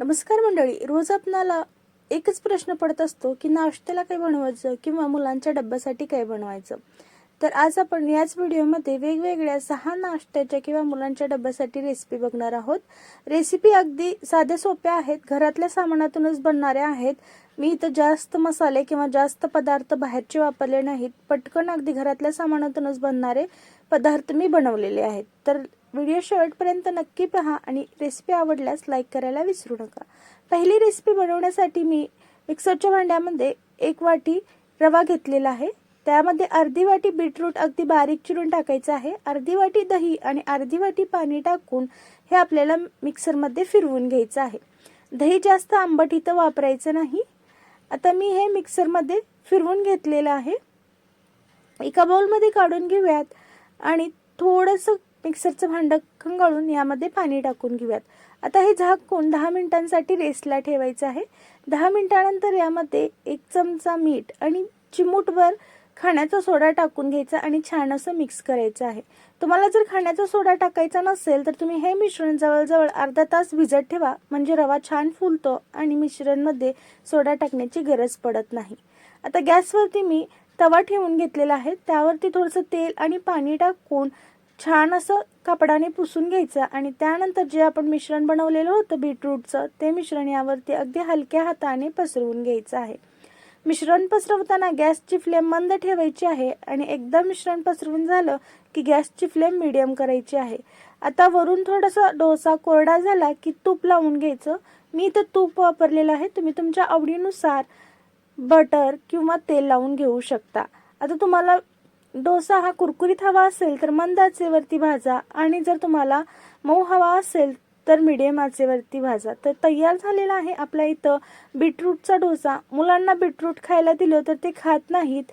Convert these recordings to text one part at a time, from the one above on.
नमस्कार मंडळी रोज आपणाला एकच प्रश्न पडत असतो की नाश्त्याला काय बनवायचं किंवा मुलांच्या डब्यासाठी काय बनवायचं? तर आज आपण याच व्हिडिओमध्ये वेगवेगळ्या सहा नाश्त्याच्या किंवा मुलांच्या डब्यासाठी रेसिपी बघणार आहोत. रेसिपी अगदी साध्या सोप्या आहेत घरातल्या सामानातूनच बनणाऱ्या आहेत. मी इथं जास्त मसाले किंवा जास्त पदार्थ बाहेरचे वापरले नाहीत पटकन अगदी घरातल्या सामानातूनच बनणारे पदार्थ मी बनवलेले आहेत. तर व्हिडिओ शेवटपर्यंत नक्की पहा आणि रेसिपी आवडल्यास लाईक करायला विसरू नका. पहिली रेसिपी बनवण्यासाठी मी मिक्सरच्या भांड्यामध्ये एक वाटी रवा घेतलेला आहे. त्यामध्ये अर्धी वाटी बीटरूट अगदी बारीक चिरून टाकायचं आहे. अर्धी वाटी दही आणि अर्धी वाटी पाणी टाकून हे आपल्याला मिक्सरमध्ये फिरवून घ्यायचं आहे. दही जास्त आंबट इथं वापरायचं नाही. आता मी हे मिक्सरमध्ये फिरवून घेतलेलं आहे. एका बाउलमध्ये काढून घेऊयात आणि थोडंसं मिक्सरचं भांडं खंगाळून यामध्ये पाणी टाकून घेऊयात. आता हे झाकून दहा मिनिटांसाठी रेस्टला ठेवायचं आहे. दहा मिनिटानंतर यामध्ये एक चमचा मीठ आणि चिमूटभर खाण्याचा सोडा टाकून घ्यायचा आणि छान असं मिक्स करायचं आहे. तुम्हाला जर खाण्याचा सोडा टाकायचा नसेल तर तुम्ही हे मिश्रण जवळजवळ अर्धा तास भिजत ठेवा. म्हणजे रवा छान फुलतो आणि मिश्रणमध्ये सोडा टाकण्याची गरज पडत नाही. आता गॅसवरती मी तवा ठेवून घेतलेला आहे. त्यावरती थोडंसं तेल आणि पाणी टाकून छान असं कापडाने पुसून घ्यायचं आणि त्यानंतर जे आपण मिश्रण बनवलेलं होतं बीटरूटचं ते मिश्रण यावरती अगदी हलक्या हाताने पसरवून घ्यायचं आहे. मिश्रण पसरवताना गॅसची फ्लेम मंद ठेवायची आहे आणि एकदा मिश्रण पसरवून झालं की गॅसची फ्लेम मिडियम करायची आहे. आता वरून थोडासा डोसा कोरडा झाला की तूप लावून घ्यायचं. मी इथं तूप वापरलेलं आहे तुम्ही तुमच्या आवडीनुसार बटर किंवा तेल लावून घेऊ शकता. आता तुम्हाला डोसा हा कुरकुरीत हवा असेल तर मंद आचेवरती भाजा. आणि जर तुम्हाला मऊ हवा असेल तर मिडियम आचेवरती भाजा. तर तयार झालेला आहे आपल्या इथं बीटरूटचा डोसा. मुलांना बीटरूट खायला दिलं तर ते खात नाहीत.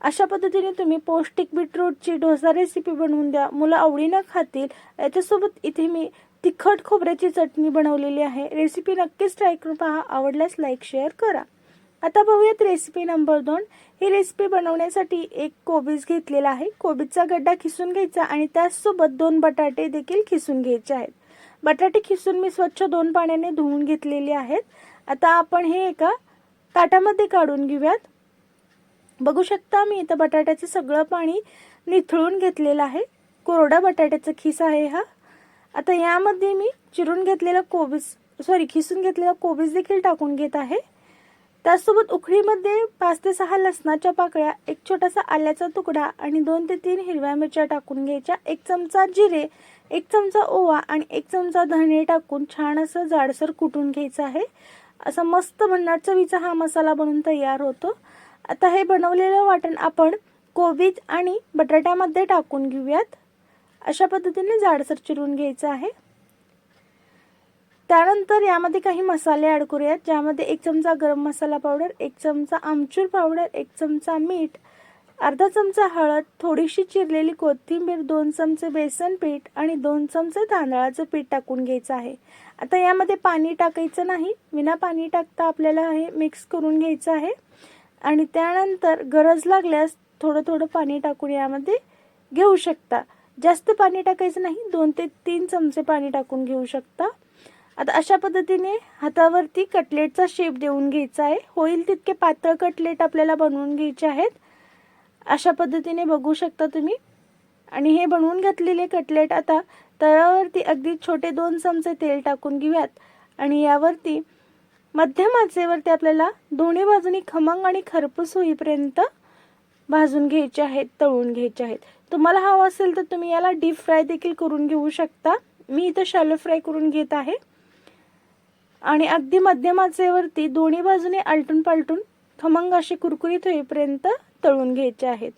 अशा पद्धतीने तुम्ही पौष्टिक बीटरूटची डोसा रेसिपी बनवून द्या. मुलं आवडीनं खातील. याच्यासोबत इथे मी तिखट खोबऱ्याची चटणी बनवलेली आहे. रेसिपी नक्कीच ट्राय करून पहा. आवडल्यास लाईक शेअर करा. आता बघूयात रेसिपी नंबर दोन. ही रेसिपी बनवण्यासाठी एक कोबीज घेतलेला आहे. कोबीजचा गड्डा खिसून घ्यायचा आणि त्याचसोबत दोन बटाटे देखील खिसून घ्यायचे आहेत. बटाटे खिसून मी स्वच्छ दोन पाण्याने धुवून घेतलेले आहेत. आता आपण हे एका ताटामध्ये काढून घेऊयात. बघू शकता मी इथं बटाट्याचं सगळं पाणी निथळून घेतलेलं आहे. कोरडा बटाट्याचा खिस आहे हा. आता यामध्ये मी चिरून घेतलेला कोबीज सॉरी खिसून घेतलेला कोबीज देखील टाकून घेत आहे. त्याचसोबत उखळीमध्ये पाच ते सहा लसणाच्या पाकळ्या एक छोटासा आल्याचा तुकडा आणि दोन ते तीन हिरव्या मिरच्या टाकून घ्यायच्या. एक चमचा जिरे एक चमचा ओवा आणि एक चमचा धणे टाकून छान असं जाडसर कुटून घ्यायचं आहे. असा मस्त भन्नाट चवीचा हा मसाला बनून तयार होतो. आता हे बनवलेलं वाटण आपण कोबीज आणि बटाट्यामध्ये टाकून घेऊयात. अशा पद्धतीने जाडसर चिरून घ्यायचं आहे. त्यानंतर यामध्ये काही मसाले ॲड करूयात ज्यामध्ये एक चमचा गरम मसाला पावडर एक चमचा आमचूर पावडर एक चमचा मीठ अर्धा चमचा हळद थोडीशी चिरलेली कोथिंबीर दोन चमचे बेसन पीठ आणि दोन चमचे तांदळाचं पीठ टाकून घ्यायचं आहे. आता यामध्ये पाणी टाकायचं नाही. विना पाणी टाकता आपल्याला हे मिक्स करून घ्यायचं आहे. आणि त्यानंतर गरज लागल्यास थोडं थोडं पाणी टाकून यामध्ये घेऊ शकता. जास्त पाणी टाकायचं नाही. दोन ते तीन चमचे पाणी टाकून घेऊ शकता. आता अशा पद्धतीने हातावरती कटलेटचा शेप देऊन घ्यायचा आहे. होईल तितके पातळ कटलेट आपल्याला बनवून घ्यायचे आहेत. अशा पद्धतीने बघू शकता तुम्ही. आणि हे बनवून घातलेले कटलेट आता तळावरती अगदी छोटे दोन चमचे तेल टाकून घेऊयात. आणि यावरती मध्यम आचेवरती आपल्याला दोन्ही बाजूनी खमंग आणि खरपूस होईपर्यंत भाजून घ्यायचे आहेत तळून घ्यायचे आहेत. तुम्हाला हवं असेल तर तुम्ही याला डीप फ्राय देखील करून घेऊ शकता. मी इथं शॅलो फ्राय करून घेत आहे. आणि अगदी मध्यम आचेवरती दोन्ही बाजूने आलटून पालटून खमंग असे कुरकुरीत होईपर्यंत तळून घ्यायचे आहेत.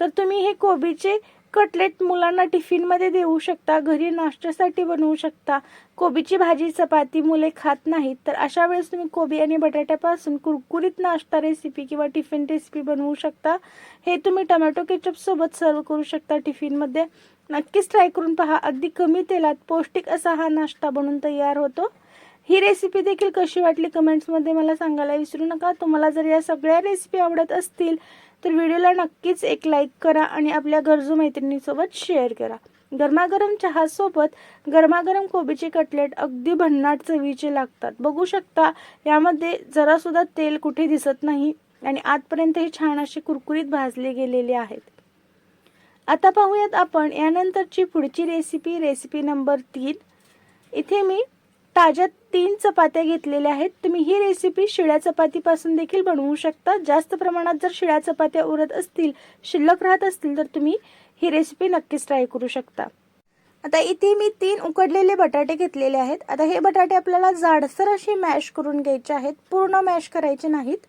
तर तुम्ही हे कोबीचे कटलेट मुलांना टिफिनमध्ये देऊ शकता घरी नाश्त्यासाठी बनवू शकता. कोबीची भाजी चपाती मुले खात नाहीत तर अशा वेळेस तुम्ही कोबी आणि बटाट्यापासून कुरकुरीत नाश्ता रेसिपी किंवा टिफिन रेसिपी बनवू शकता. हे तुम्ही टमॅटो केचपसोबत सर्व करू शकता टिफिनमध्ये नक्कीच ट्राय करून पहा. अगदी कमी तेलात पौष्टिक असा हा नाश्ता बनून तयार होतो. ही रेसिपी देखील कशी वाटली कमेंट्समध्ये मला सांगायला विसरू नका. तुम्हाला जर या सगळ्या रेसिपी आवडत असतील तर व्हिडिओला नक्कीच एक लाईक करा आणि आपल्या गरजू मैत्रिणीसोबत शेअर करा. गरमागरम चहासोबत गरमागरम कोबीचे कटलेट अगदी भन्नाट चवीचे लागतात. बघू शकता यामध्ये जरासुद्धा तेल कुठे दिसत नाही आणि आतपर्यंत हे छान असे कुरकुरीत भाजले गेलेले आहेत. आता पाहूयात आपण यानंतरची पुढची रेसिपी रेसिपी नंबर तीन. इथे मी ताज्या तीन चपात्या घेतलेल्या आहेत. तुम्ही ही रेसिपी शिळ्या चपातीपासून देखील बनवू शकता. जास्त प्रमाणात जर शिळ्या चपात्या उरत असतील शिल्लक राहत असतील तर तुम्ही ही रेसिपी नक्कीच ट्राय करू शकता. आता इथे मी तीन उकडलेले बटाटे घेतलेले आहेत. आता हे बटाटे आपल्याला जाडसर असे मॅश करून घ्यायचे आहेत. पूर्ण मॅश करायचे नाहीत.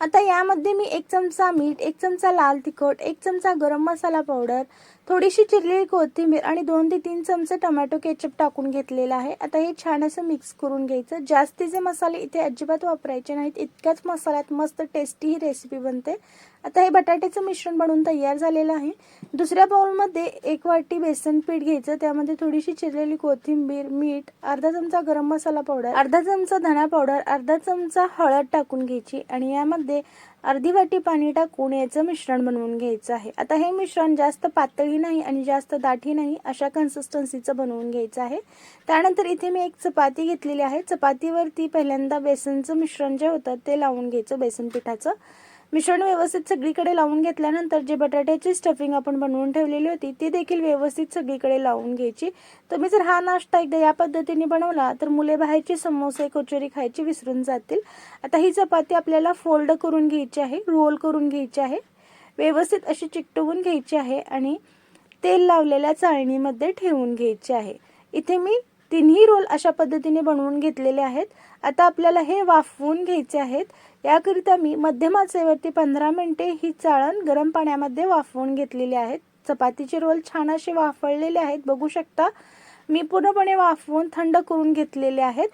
आता यामध्ये मी एक चमचा मीठ एक चमचा लाल तिखट एक चमचा गरम मसाला पावडर थोडीशी चिरलेली कोथिंबीर आणि दोन ते तीन चमचे टोमॅटो केचप टाकून घेतलेला आहे. आता हे छान असं मिक्स करून घ्यायचं. जास्तीचे मसाले इथे अजिबात वापरायचे नाहीत इतक्याच मसाल्यात मस्त टेस्टी ही रेसिपी बनते. आता हे बटाट्याचं मिश्रण बनवून तयार झालेलं आहे. दुसऱ्या बाउलमध्ये एक वाटी बेसन पीठ घ्यायचं. त्यामध्ये थोडीशी चिरलेली कोथिंबीर मीठ अर्धा चमचा गरम मसाला पावडर अर्धा चमचा धना पावडर अर्धा चमचा हळद टाकून घ्यायची आणि यामध्ये अर्धी वाटी पाणी टाकून याचं मिश्रण बनवून घ्यायचं आहे. आता हे मिश्रण जास्त पातळी नाही आणि जास्त दाठी नाही अशा कन्सिस्टन्सीचं बनवून घ्यायचं आहे. त्यानंतर इथे मी एक चपाती घेतलेली आहे. चपातीवरती पहिल्यांदा बेसनचं मिश्रण जे होतं ते लावून घ्यायचं बेसन पिठाचं. मिश्रण व्यवस्थित सगळीकडे लावून घेतल्यानंतर जे बटाट्याची स्टफिंग आपण बनवून ठेवलेली होती ती देखील व्यवस्थित सगळीकडे लावून घ्यायची. तुम्ही जर हा नाश्ता एकदा या पद्धतीने बनवला तर मुले बाहेरची समोसे कचोरी खायची विसरून जातील. आता ही चपाती आपल्याला फोल्ड करून घ्यायची आहे रोल करून घ्यायची आहे. व्यवस्थित अशी चिकटवून घ्यायची आहे आणि तेल लावलेल्या चाळणीमध्ये ठेवून घ्यायचे आहे. इथे मी तिन्ही रोल अशा पद्धतीने बनवून घेतलेले आहेत. आता आपल्याला हे वाफवून घ्यायचे आहेत. याकरिता मी मध्यम आचेवरती पंधरा मिनटे ही चाळण गरम पाण्यामध्ये वाफवून घेतलेली आहेत. चपातीचे रोल छान असे वाफळलेले आहेत. बघू शकता मी पूर्णपणे वाफवून थंड करून घेतलेले आहेत.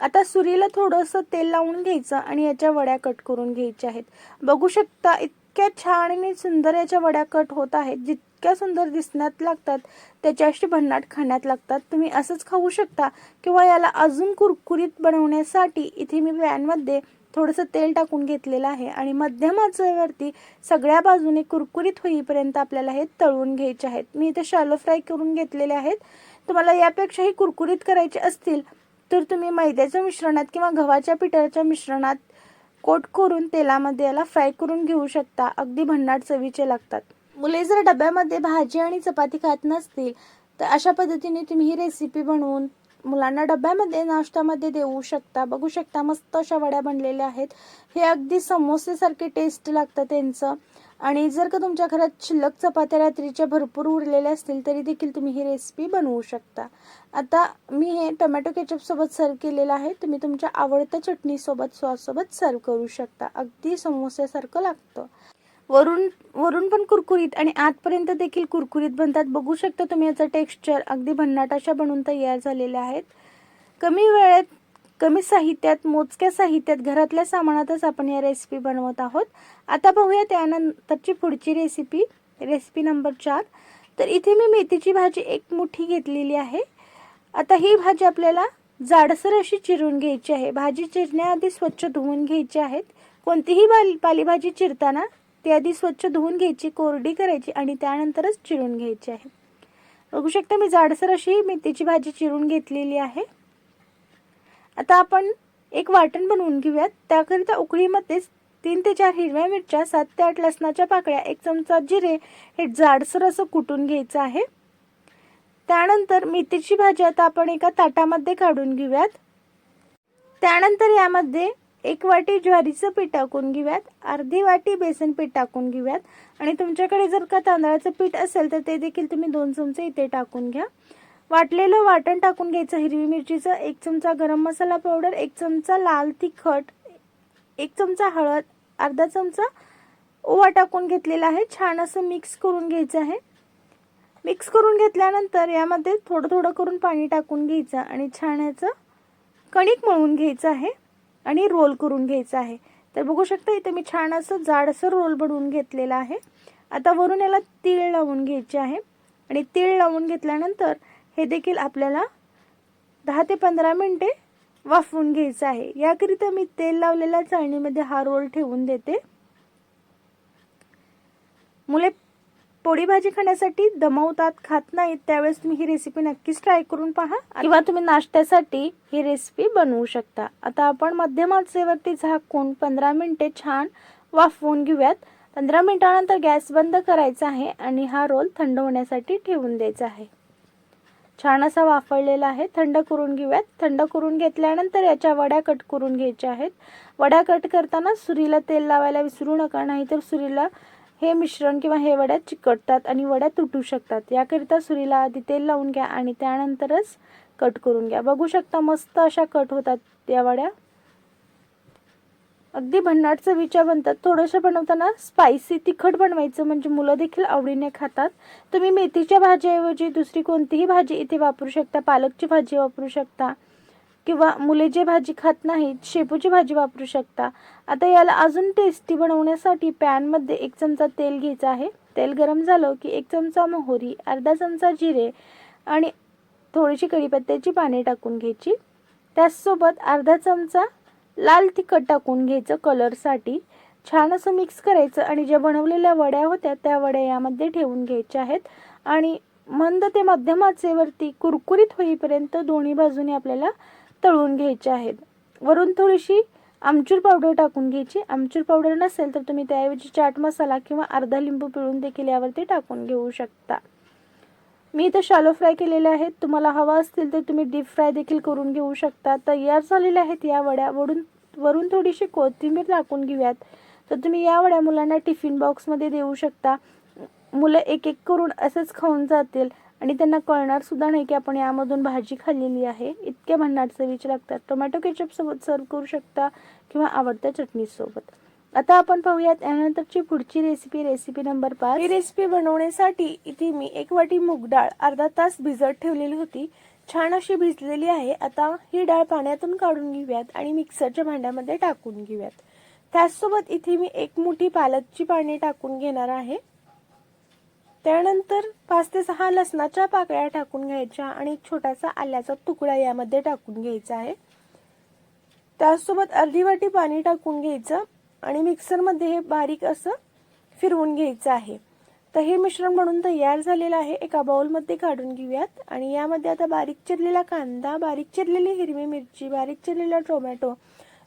आता सुरीला थोडंसं तेल लावून घ्यायचं आणि याच्या वड्या कट करून घ्यायच्या आहेत. बघू शकता इतक्या छान आणि सुंदर याच्या वड्या कट होत आहेत. जितक्या सुंदर दिसण्यात लागतात त्याच्याशी भन्नाट खाण्यात लागतात. तुम्ही असंच खाऊ शकता किंवा याला अजून कुरकुरीत बनवण्यासाठी इथे मी पॅनमध्ये थोडंसं तेल टाकून घेतलेलं आहे आणि मध्यम आचेवरती सगळ्या बाजूने कुरकुरीत होईपर्यंत आपल्याला हे तळून घ्यायचे आहेत. मी इथे शालो फ्राय करून घेतलेले आहेत. तुम्हाला यापेक्षाही कुरकुरीत करायचे असतील तर तुम्ही मैद्याच्या मिश्रणात किंवा गव्हाच्या पिठाच्या मिश्रणात कोट करून तेलामध्ये याला फ्राय करून घेऊ शकता. अगदी भन्नाट चवीचे लागतात. मुले जर डब्यामध्ये भाजी आणि चपाती खात नसतील तर अशा पद्धतीने तुम्ही ही रेसिपी बनवून मुलांना डब्यामध्ये नाश्त्यामध्ये देऊ शकता. बघू शकता मस्त अशा वड्या बनलेल्या आहेत. हे अगदी समोसेसारखे टेस्ट लागतं त्यांचं. आणि जर का तुमच्या घरात शिल्लक चपात्या रात्रीच्या भरपूर उरलेल्या असतील तरी देखील तुम्ही ही रेसिपी बनवू शकता. आता मी हे टोमॅटो केचपसोबत सर्व केलेलं आहे. तुम्ही तुमच्या आवडत्या चटणीसोबत सॉससोबत सर्व करू शकता. अगदी समोस्यासारखं लागतं. वरून वरून पण कुरकुरीत आणि आतपर्यंत देखील कुरकुरीत बनतात. बघू शकता तुम्ही याचं टेक्स्चर अगदी भन्नाट अशा बनवून तयार झालेल्या आहेत कमी वेळेत कमी साहित्यात मोजक्या साहित्यात घरातल्या सामानातच आपण या रेसिपी बनवत आहोत. आता बघूया त्यानंतरची पुढची रेसिपी रेसिपी नंबर चार. तर इथे मी मेथीची भाजी एक मुठी घेतलेली आहे. आता ही भाजी आपल्याला जाडसर अशी चिरून घ्यायची आहे. भाजी चिरण्याआधी स्वच्छ धुवून घ्यायची आहेत. कोणतीही बाल पालेभाजी चिरताना ती आधी स्वच्छ धुवून घ्यायची कोरडी करायची आणि त्यानंतरच चिरून घ्यायची आहे. बघू शकता मी जाडसर अशी मेथीची भाजी चिरून घेतलेली आहे. आता आपण एक वाटण बनवून घेऊयात. त्याकरिता उकळीमध्येच तीन ते चार हिरव्या मिरच्या सात ते आठ लसणाच्या पाकळ्या एक चमचा जिरे हे जाडसर असं कुटून घ्यायचं आहे. त्यानंतर मेथीची भाजी आता आपण एका ताटामध्ये काढून घेऊयात. त्यानंतर यामध्ये एक वाटी ज्वारीचं पीठ टाकून घेऊयात. अर्धी वाटी बेसन पीठ टाकून घेऊयात. आणि तुमच्याकडे जर का तांदळाचं पीठ असेल तर ते देखील तुम्ही दोन चमचे इथे टाकून घ्या. वाटलेलं वाटण टाकून घ्यायचं हिरवी मिरचीचं एक चमचा गरम मसाला पावडर एक चमचा लाल तिखट एक चमचा हळद अर्धा चमचा ओवा टाकून घेतलेला आहे. छान असं मिक्स करून घ्यायचं आहे. मिक्स करून घेतल्यानंतर यामध्ये थोडं थोडं करून पाणी टाकून घ्यायचं आणि छान याचं कणिक मळून घ्यायचं आहे. आणि रोल करून घ्यायचा आहे. तर बघू शकता इथे मी छान असं जाडसर रोल बनवून घेतलेला आहे. आता वरून याला तीळ लावून घ्यायचे आहे. आणि तीळ लावून घेतल्यानंतर हे देखील आपल्याला दहा ते पंधरा मिनटे वाफवून घ्यायचं आहे. याकरिता मी तेल लावलेल्या चाळणीमध्ये हा रोल ठेवून देते. मुले पोळी भाजी खाण्यासाठी दमवतात खात नाहीत त्यावेळेस तुम्ही ही रेसिपी नक्कीच ट्राय करून पहा. किंवा तुम्ही नाश्त्यासाठी ही रेसिपी बनवू शकता. आता आपण मध्यम आचेवरती झाकून पंधरा मिनटे छान वाफवून घेऊयात. पंधरा मिनिटानंतर गॅस बंद करायचा आहे आणि हा रोल थंड होण्यासाठी ठेवून द्यायचा आहे. छान असा वाफळलेला आहे थंड करून घेऊयात. थंड करून घेतल्यानंतर याच्या वड्या कट करून घ्यायच्या आहेत. वड्या कट करताना सुरीला तेल लावायला विसरू नका नाहीतर सुरीला हे मिश्रण किंवा हे वड्या चिकटतात आणि वड्या तुटू शकतात. याकरिता सुरीला आधी तेल लावून घ्या आणि त्यानंतरच कट करून घ्या. बघू शकता मस्त अशा कट होतात या वड्या. अगदी भन्नाट चवीच्या बनतात. थोडंसं बनवताना स्पायसी तिखट बनवायचं म्हणजे मुलं देखील आवडीने खातात. तुम्ही मेथीच्या भाजीऐवजी दुसरी कोणतीही भाजी इथे वापरू शकता. पालकची भाजी वापरू शकता किंवा मुले जे भाजी खात नाहीत शेपूची भाजी वापरू शकता. आता याला अजून टेस्टी बनवण्यासाठी पॅनमध्ये एक चमचा तेल घ्यायचं आहे. तेल गरम झालं की एक चमचा मोहरी अर्धा चमचा जिरे आणि थोडीशी कढीपत्त्याची पाने टाकून घ्यायची. त्याचसोबत अर्धा चमचा लाल तिखट टाकून घ्यायचं कलरसाठी छान असं मिक्स करायचं आणि ज्या बनवलेल्या वड्या होत्या त्या वड्या यामध्ये ठेवून घ्यायच्या आहेत. आणि मंद ते मध्यम आचेवरती कुरकुरीत होईपर्यंत दोन्ही बाजूने आपल्याला तळून घ्यायचे आहेत. वरून थोडीशी आमचूर पावडर टाकून घ्यायची. आमचूर पावडर नसेल तर तुम्ही त्याऐवजी चाट मसाला किंवा अर्धा लिंबू पिळून देखील यावरती टाकून घेऊ शकता. मी इथं शालो फ्राय केलेले आहेत. तुम्हाला हवा असतील तर तुम्ही डीप फ्राय देखील करून घेऊ शकता. तयार झालेल्या आहेत या वड्या. वरून वरून थोडीशी कोथिंबीर टाकून घेऊयात. तर तुम्ही या वड्या मुलांना टिफिन बॉक्समध्ये देऊ शकता. मुलं एक एक करून असंच खाऊन जातील. आणि त्यांना कळणारसुद्धा नाही की आपण यामधून भाजी खाल्लेली आहे. इतक्या भन्नाट चवीचे लागतात. टोमॅटो केचपसोबत सर्व करू शकता किंवा आवडत्या चटणीसोबत आता आपण पाहूयात यानंतरची पुढची रेसिपी रेसिपी नंबर पाच. ही रेसिपी बनवण्यासाठी इथे मी एक वाटी मूग डाळ अर्धा तास भिजत ठेवलेली होती. छान अशी भिजलेली आहे. आता ही डाळ पाण्यातून काढून घेऊयात आणि मिक्सरच्या भांड्यामध्ये टाकून घेऊयात. त्याचसोबत इथे मी एक मुठी पालकची पाने टाकून घेणार आहे. त्यानंतर पाच ते सहा लसणाच्या पाकळ्या टाकून घ्यायच्या आणि एक छोटासा आल्याचा तुकडा यामध्ये टाकून घ्यायचा आहे. त्याचसोबत अर्धी वाटी पाणी टाकून घ्यायचं आणि मिक्सरमध्ये हे बारीक असं फिरवून घ्यायचं आहे. तर हे मिश्रण म्हणून तयार झालेलं आहे. एका बाउलमध्ये काढून घेऊयात. आणि यामध्ये आता बारीक चिरलेला कांदा बारीक चिरलेली हिरवी मिरची बारीक चिरलेला टोमॅटो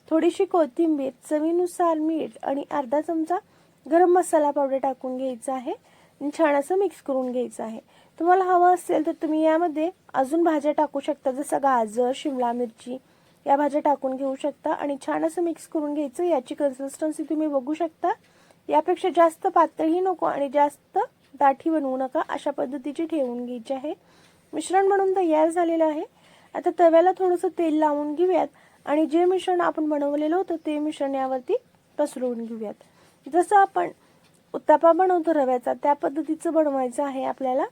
थोडीशी कोथिंबीर चवीनुसार मीठ आणि अर्धा चमचा गरम मसाला पावडर टाकून घ्यायचा आहे. छान असं मिक्स करून घ्यायचं आहे. तुम्हाला हवं असेल तर तुम्ही यामध्ये अजून भाज्या टाकू शकता जसं गाजर शिमला मिरची या भाज्या टाकून घेऊ शकता. आणि छान असं मिक्स करून घ्यायचं याची कन्सिस्टन्सी तुम्ही बघू शकता. यापेक्षा जास्त पातळही नको आणि जास्त दाठी बनवू नका अशा पद्धतीची ठेवून घ्यायची आहे. मिश्रण म्हणून तयार झालेलं आहे. आता तव्याला थोडंसं तेल लावून घेऊयात. आणि जे मिश्रण आपण बनवलेलं होतं ते मिश्रण यावरती पसरवून घेऊयात. जसं आपण उत्तापा बनवतो रव्याचा त्या पद्धतीचं बनवायचं आहे आपल्याला.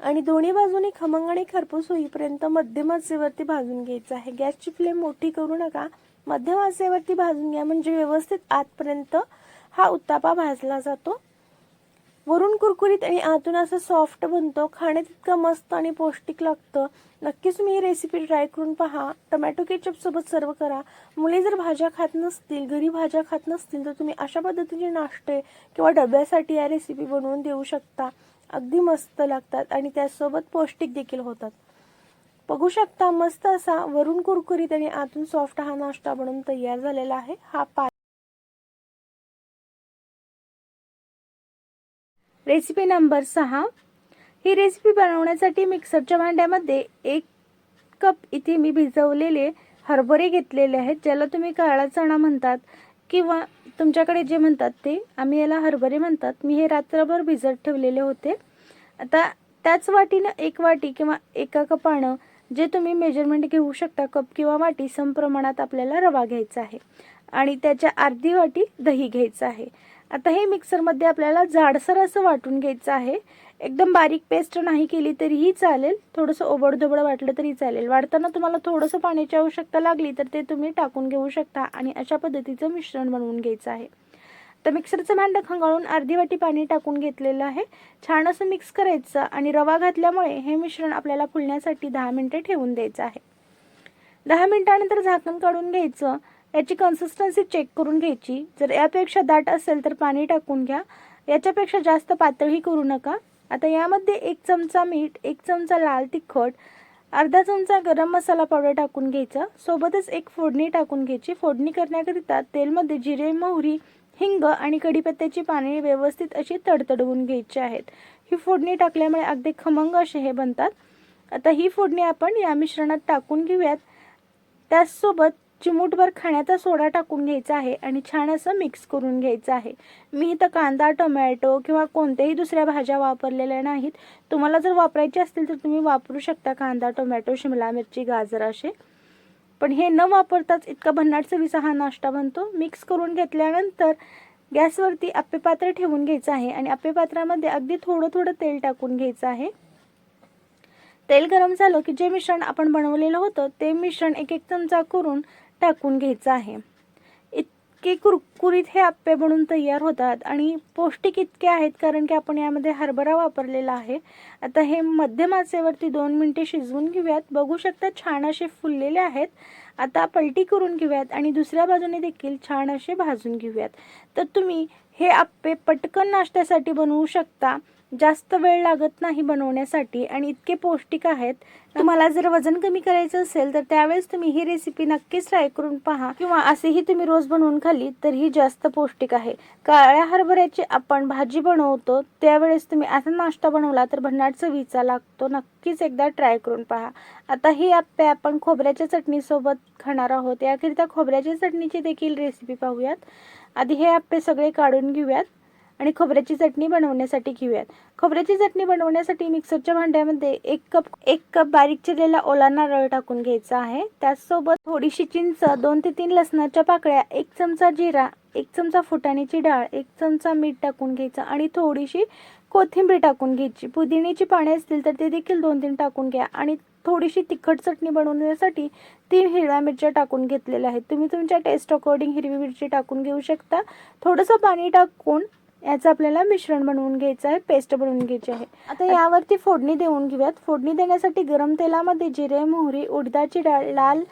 आणि दोन्ही बाजूने खमंग आणि खरपूस होईपर्यंत मध्यम आचेवरती भाजून घ्यायचं आहे. गॅसची फ्लेम मोठी करू नका. मध्यम आचेवरती भाजून घ्या म्हणजे व्यवस्थित आतपर्यंत हा उत्तापा भाजला जातो. वरून कुरकुरीत आणि आतून असं सॉफ्ट बनतो. खाण्यात इतकं मस्त आणि पौष्टिक लागतं. नक्कीच तुम्ही ही रेसिपी ट्राय करून पहा. टोमॅटो केचप सोबत सर्व करा. मुले जर भाज्या खात नसतील घरी भाज्या खात नसतील तर तुम्ही अशा पद्धतीचे नाश्ते किंवा डब्यासाठी या रेसिपी बनवून देऊ शकता. अगदी मस्त लागतात आणि त्यासोबत पौष्टिक देखील होतात. बघू शकता मस्त असा वरून कुरकुरीत आणि आतून सॉफ्ट हा नाश्ता बनवून तयार झालेला आहे. हा पा रेसिपी नंबर सहा. ही रेसिपी बनवण्यासाठी मिक्सरच्या भांड्यामध्ये एक कप इथे मी भिजवलेले हरभरे घेतलेले आहेत ज्याला तुम्ही काळा चणा म्हणतात किंवा तुमच्याकडे जे म्हणतात ते आम्ही याला हरभरे म्हणतात. मी हे रात्रभर भिजत ठेवलेले होते. आता त्याच वाटीनं एक वाटी किंवा एका कपानं जे तुम्ही मेजरमेंट घेऊ शकता कप किंवा वाटी सम प्रमाणात आपल्याला रवा घ्यायचा आहे. आणि त्याच्या अर्धी वाटी दही घ्यायचं आहे. आता हे मिक्सरमध्ये आपल्याला जाडसर असं वाटून घ्यायचं आहे. एकदम बारीक पेस्ट नाही केली तरीही चालेल. थोडंसं ओबडधोबड वाटलं तरी चालेल. वाढताना तुम्हाला थोडंसं पाण्याची आवश्यकता लागली तर ते तुम्ही टाकून घेऊ शकता आणि अशा पद्धतीचं मिश्रण बनवून घ्यायचं आहे. तर मिक्सरचं भांडं खंगाळून अर्धी वाटी पाणी टाकून घेतलेलं आहे. छान असं मिक्स करायचं आणि रवा घातल्यामुळे हे मिश्रण आपल्याला फुलण्यासाठी दहा मिनटं ठेवून द्यायचं आहे. दहा मिनटानंतर झाकण काढून घ्यायचं. याची कन्सिस्टन्सी चेक करून घ्यायची. जर यापेक्षा दाट असेल तर पाणी टाकून घ्या. याच्यापेक्षा जास्त पातळही करू नका. आता यामध्ये एक चमचा मीठ एक चमचा लाल तिखट अर्धा चमचा गरम मसाला पावडर टाकून घ्यायचा. सोबतच एक फोडणी टाकून घ्यायची. फोडणी करण्याकरिता तेलमध्ये जिरे मोहरी हिंग आणि कढीपत्त्याची पाने व्यवस्थित अशी तडतडवून घ्यायची आहेत. ही फोडणी टाकल्यामुळे अगदी खमंग असे हे बनतात. आता ही फोडणी आपण या मिश्रणात टाकून घेऊयात. त्याचसोबत चिमूटभर खाण्याचा सोडा टाकून घ्यायचा आहे आणि छान असं मिक्स करून घ्यायचं आहे. मी इथं कांदा टोमॅटो किंवा कोणत्याही दुसऱ्या भाज्या वापरलेल्या नाहीत. तुम्हाला जर वापरायचे असतील तर तुम्ही वापरू शकता कांदा टोमॅटो शिमला मिरची गाजर असे. पण हे न वापरताच इतका भन्नाट चवीचा हा नाश्ता बनतो. मिक्स करून घेतल्यानंतर गॅसवरती आप्पे पात्र ठेवून घ्यायचं आहे आणि आप्पे पात्रामध्ये अगदी थोडं थोडं तेल टाकून घ्यायचं आहे. तेल गरम झालं की जे मिश्रण आपण बनवलेलं होतं ते मिश्रण एक एक चमचा करून टाकून घ्यायचं आहे. इतके कुरकुरीत हे आप्पे बनून तयार होतात आणि पौष्टिक इतके आहेत कारण की आपण यामध्ये हरभरा वापरलेला आहे. आता हे मध्यम आचेवरती दोन मिनटे शिजवून घेऊयात. बघू शकता छान असे फुललेले आहेत. आता पलटी करून घेऊयात आणि दुसऱ्या बाजूने देखील छान असे भाजून घेऊयात. तर तुम्ही हे आप्पे पटकन नाश्त्यासाठी बनवू शकता. जास्त वेळ लागत नाही बनवण्यासाठी आणि इतके पौष्टिक आहेत तुम्हाला जर वजन कमी करायचं असेल तर त्यावेळेस तुम्ही ही रेसिपी नक्कीच ट्राय करून पहा. किंवा असेही तुम्ही रोज बनवून खाली तर ही जास्त पौष्टिक आहे. काळ्या हरभऱ्याची आपण भाजी बनवतो त्यावेळेस तुम्ही असा नाश्ता बनवला तर भन्नाट चवीचा लागतो. नक्कीच एकदा ट्राय करून पहा. आता ही आप्पे आपण खोबऱ्याच्या चटणीसोबत खाणार आहोत. याकरिता खोबऱ्याच्या चटणीची देखील रेसिपी पाहूयात. आधी हे आप्पे सगळे काढून घेऊयात. आणि खोबऱ्याची चटणी बनवण्यासाठी घेऊयात. खोबऱ्याची चटणी बनवण्यासाठी मिक्सरच्या भांड्यामध्ये एक कप एक कप बारीक चिरलेला ओला नारळ टाकून घ्यायचा आहे. त्याचसोबत थोडीशी चिंच दोन ते तीन लसणाच्या पाकळ्या एक चमचा जिरा एक चमचा फुटाण्याची डाळ एक चमचा मीठ टाकून घ्यायचं आणि थोडीशी कोथिंबीर टाकून घ्यायची. पुदिन्याची पाने असतील तर ते देखील दोन तीन टाकून घ्या आणि थोडीशी तिखट चटणी बनवण्यासाठी तीन हिरव्या मिरच्या टाकून घेतलेल्या आहेत. तुम्ही तुमच्या टेस्ट अकॉर्डिंग हिरवी मिरची टाकून घेऊ शकता. थोडंसं पाणी टाकून याचं आपल्याला मिश्रण बनवून घ्यायचं आहे पेस्ट बनवून घ्यायची आहे. आता यावरती फोडणी देऊन घेऊयात. फोडणी देण्यासाठी गरम तेलामध्ये जिरे मोहरी उडदाची डाळ लाल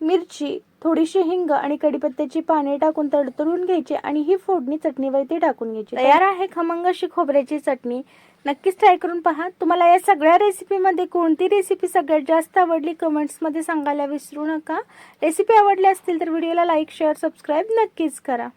मिरची थोडीशी हिंग आणि कढीपत्त्याची पाने टाकून तडतडून घ्यायची आणि ही फोडणी चटणीवरती टाकून घ्यायची. तयार आहे खमंग अशी खोबऱ्याची चटणी. नक्कीच ट्राय करून पहा. तुम्हाला या सगळ्या रेसिपीमध्ये कोणती रेसिपी सगळ्यात जास्त आवडली कमेंट्समध्ये सांगायला विसरू नका. रेसिपी आवडली असतील तर व्हिडिओला लाईक शेअर सबस्क्राईब नक्कीच करा.